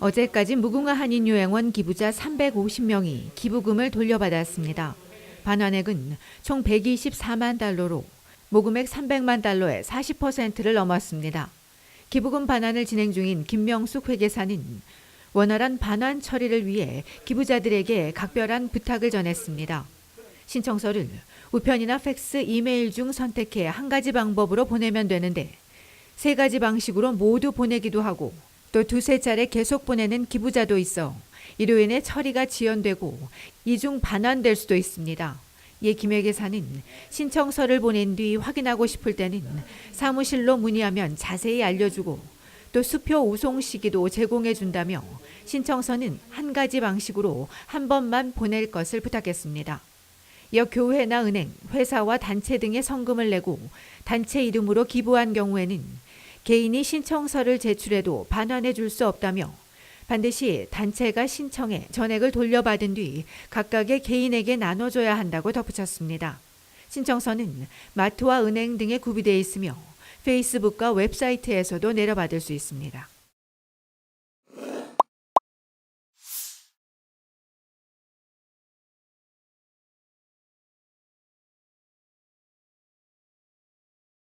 어제까지 무궁화 한인요양원 기부자 350명이 기부금을 돌려받았습니다. 반환액은 총 124만 달러로 모금액 300만 달러의 40%를 넘었습니다. 기부금 반환을 진행 중인 김명숙 회계사는 원활한 반환 처리를 위해 기부자들에게 각별한 부탁을 전했습니다. 신청서를 우편이나 팩스, 이메일 중 선택해 한 가지 방법으로 보내면 되는데 세 가지 방식으로 모두 보내기도 하고 또 두세 차례 계속 보내는 기부자도 있어 이로 인해 처리가 지연되고 이중 반환될 수도 있습니다. 예 김회계사는 신청서를 보낸 뒤 확인하고 싶을 때는 사무실로 문의하면 자세히 알려주고 또 수표 우송 시기도 제공해 준다며 신청서는 한 가지 방식으로 한 번만 보낼 것을 부탁했습니다. 이어 교회나 은행, 회사와 단체 등의 성금을 내고 단체 이름으로 기부한 경우에는 개인이 신청서를 제출해도 반환해 줄 수 없다며 반드시 단체가 신청해 전액을 돌려받은 뒤 각각의 개인에게 나눠줘야 한다고 덧붙였습니다. 신청서는 마트와 은행 등에 구비되어 있으며 페이스북과 웹사이트에서도 내려받을 수 있습니다.